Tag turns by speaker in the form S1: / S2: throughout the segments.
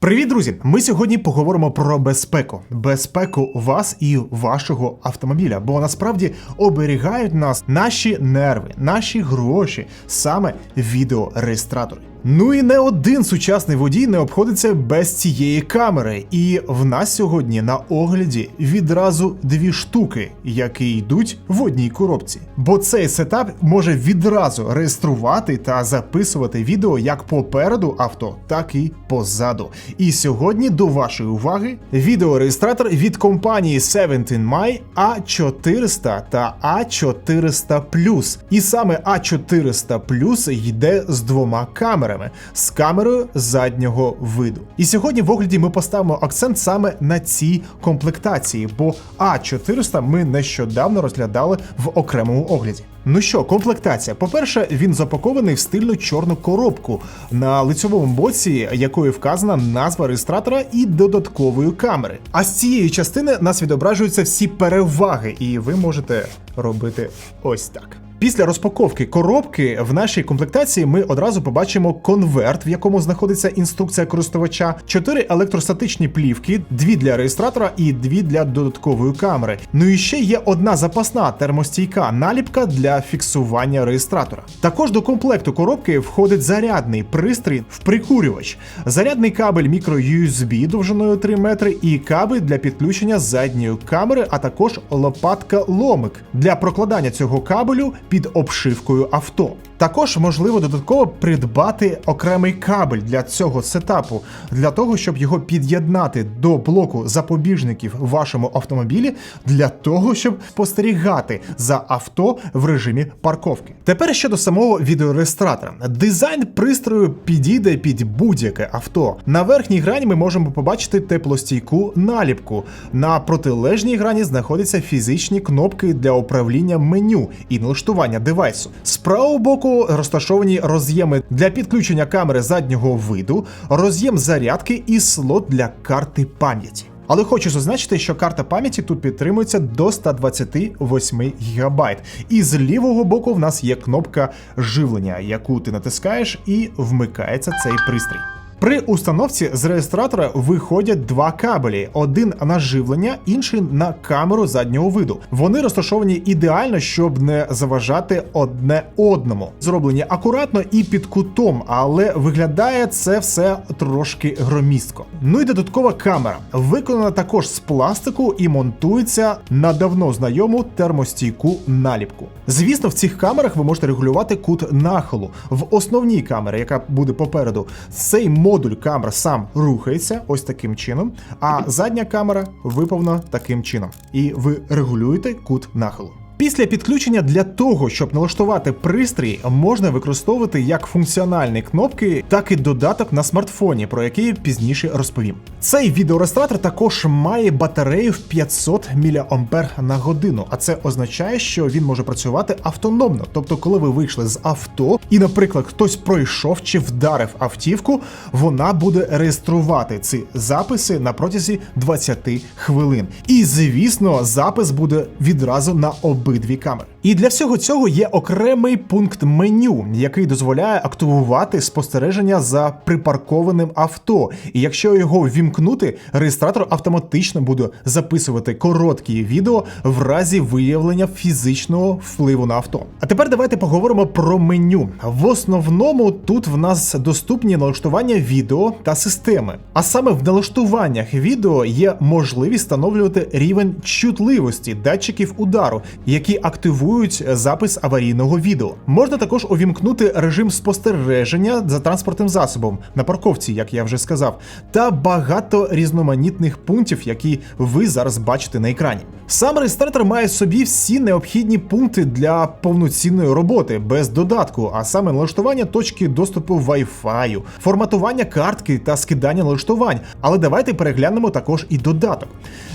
S1: Привіт, друзі! Ми сьогодні поговоримо про безпеку, безпеку вас і вашого автомобіля, бо насправді оберігають нас наші нерви, наші гроші, саме відеореєстратори. Ну і не один сучасний водій не обходиться без цієї камери. І в нас сьогодні на огляді відразу дві штуки, які йдуть в одній коробці. Бо цей сетап може відразу реєструвати та записувати відео як попереду авто, так і позаду. І сьогодні до вашої уваги відеореєстратор від компанії 17 My A400 та A400 І саме A400 йде з двома камерами з камерою заднього виду. І сьогодні в огляді ми поставимо акцент саме на цій комплектації, бо А400 ми нещодавно розглядали в окремому огляді. Ну що, комплектація. По-перше, він запакований в стильну чорну коробку, на лицьовому боці якої вказана назва реєстратора і додаткової камери. А з цієї частини нас відображуються всі переваги, і ви можете робити ось так. Після розпаковки коробки в нашій комплектації ми одразу побачимо конверт, в якому знаходиться інструкція користувача, чотири електростатичні плівки, дві для реєстратора і дві для додаткової камери. Ну і ще є одна запасна термостійка наліпка для фіксування реєстратора. Також до комплекту коробки входить зарядний пристрій в прикурювач, зарядний кабель мікро-USB довжиною 3 метри і кабель для підключення задньої камери, а також лопатка ломик для прокладання цього кабелю під обшивкою авто. Також можливо додатково придбати окремий кабель для цього сетапу, для того, щоб його під'єднати до блоку запобіжників в вашому автомобілі, для того, щоб спостерігати за авто в режимі парковки. Тепер щодо самого відеореєстратора. Дизайн пристрою підійде під будь-яке авто. На верхній грані ми можемо побачити теплостійку наліпку. На протилежній грані знаходяться фізичні кнопки для управління меню і налаштування девайсу. З правого боку розташовані роз'єми для підключення камери заднього виду, роз'єм зарядки і слот для карти пам'яті. Але хочу зазначити, що карта пам'яті тут підтримується до 128 ГБ. І з лівого боку в нас є кнопка живлення, яку ти натискаєш, і вмикається цей пристрій. При установці з реєстратора виходять два кабелі: один на живлення, інший на камеру заднього виду. Вони розташовані ідеально, щоб не заважати одне одному. Зроблені акуратно і під кутом, але виглядає це все трошки громістко. Ну і додаткова камера виконана також з пластику і монтується на давно знайому термостійку наліпку. Звісно, в цих камерах ви можете регулювати кут нахилу. В основній камері, яка буде попереду, цей модуль камер сам рухається ось таким чином, а задня камера виповнена таким чином. І ви регулюєте кут нахилу. Після підключення для того, щоб налаштувати пристрій, можна використовувати як функціональні кнопки, так і додаток на смартфоні, про який пізніше розповім. Цей відеореєстратор також має батарею в 500 мА на годину, а це означає, що він може працювати автономно. Тобто, коли ви вийшли з авто, і, наприклад, хтось пройшов чи вдарив автівку, вона буде реєструвати ці записи на протязі 20 хвилин. І звісно, запис буде відразу на обидві камери. І для всього цього є окремий пункт меню, який дозволяє активувати спостереження за припаркованим авто. І якщо його ввімкнути, реєстратор автоматично буде записувати короткі відео в разі виявлення фізичного впливу на авто. А тепер давайте поговоримо про меню. В основному тут в нас доступні налаштування відео та системи. А саме в налаштуваннях відео є можливість встановлювати рівень чутливості датчиків удару, які активують запис аварійного відео. Можна також увімкнути режим спостереження за транспортним засобом на парковці, як я вже сказав, та багато різноманітних пунктів, які ви зараз бачите на екрані. Сам реєстратор має собі всі необхідні пункти для повноцінної роботи без додатку, а саме налаштування точки доступу Wi-Fi, форматування картки та скидання налаштувань. Але давайте переглянемо також і додаток.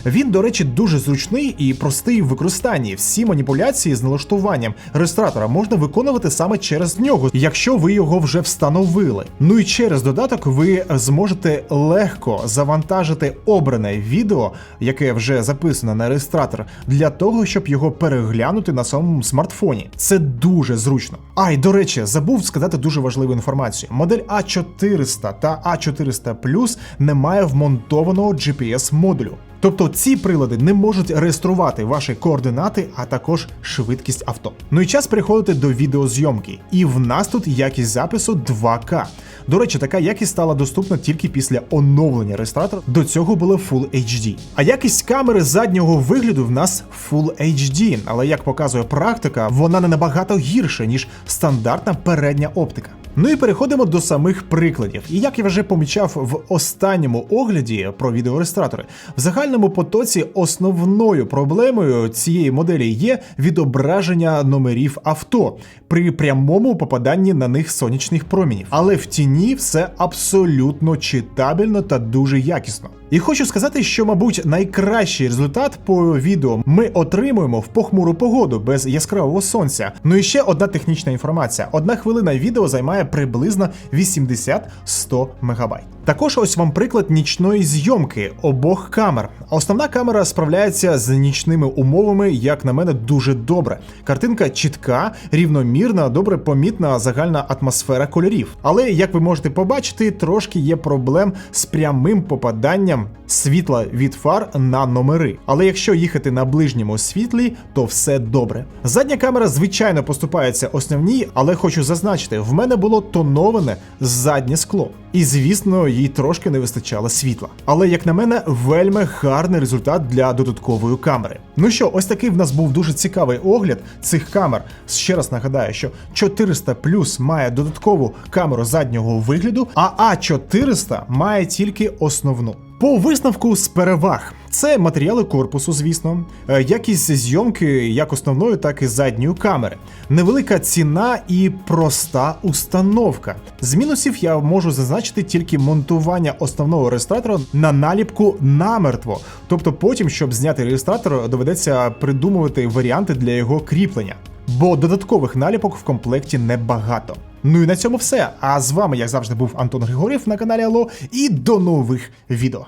S1: Він, до речі, дуже зручний і простий в використанні. Всі маніпуляції з налаштуванням реєстратора можна виконувати саме через нього, якщо ви його вже встановили. Ну і через додаток ви зможете легко завантажити обране відео, яке вже записано на реєстратор, для того, щоб його переглянути на самому смартфоні. Це дуже зручно. А й до речі, забув сказати дуже важливу інформацію. Модель А400 та А400 Plus не має вмонтованого GPS модулю. Тобто ці прилади не можуть реєструвати ваші координати, а також швидкість авто. Ну і час переходити до відеозйомки. І в нас тут якість запису 2К. До речі, така якість стала доступна тільки після оновлення реєстратора. До цього було Full HD. А якість камери заднього вигляду в нас Full HD, але як показує практика, вона не набагато гірша, ніж стандартна передня оптика. Ну і переходимо до самих прикладів. І як я вже помічав в останньому огляді про відеореєстратори, в загальному потоці основною проблемою цієї моделі є відображення номерів авто при прямому попаданні на них сонячних промінів. Але в тіні все абсолютно читабельно та дуже якісно. І хочу сказати, що, мабуть, найкращий результат по відео ми отримуємо в похмуру погоду без яскравого сонця. Ну і ще одна технічна інформація: одна хвилина відео займає приблизно 80-100 мегабайт. Також ось вам приклад нічної зйомки обох камер. Основна камера справляється з нічними умовами, як на мене, дуже добре. Картинка чітка, рівномірна, добре помітна загальна атмосфера кольорів. Але як ви можете побачити, трошки є проблем з прямим попаданням світла від фар на номери. Але якщо їхати на ближньому світлі, то все добре. Задня камера, звичайно, поступається основній, але хочу зазначити, в мене було тоноване заднє скло. І звісно, їй трошки не вистачало світла. Але, як на мене, вельми гарний результат для додаткової камери. Ну що, ось такий в нас був дуже цікавий огляд цих камер. Ще раз нагадаю, що 400 Plus має додаткову камеру заднього вигляду, а А400 має тільки основну. По висновку з переваг. Це матеріали корпусу, звісно, е, якість зйомки як основної, так і задньої камери, невелика ціна і проста установка. З мінусів я можу зазначити тільки монтування основного реєстратора на наліпку намертво. Тобто, потім, щоб зняти реєстратор, доведеться придумувати варіанти для його кріплення. Бо додаткових наліпок в комплекті небагато. Ну і на цьому все. А з вами, як завжди, був Антон Григорів на каналі Алло, і до нових відео.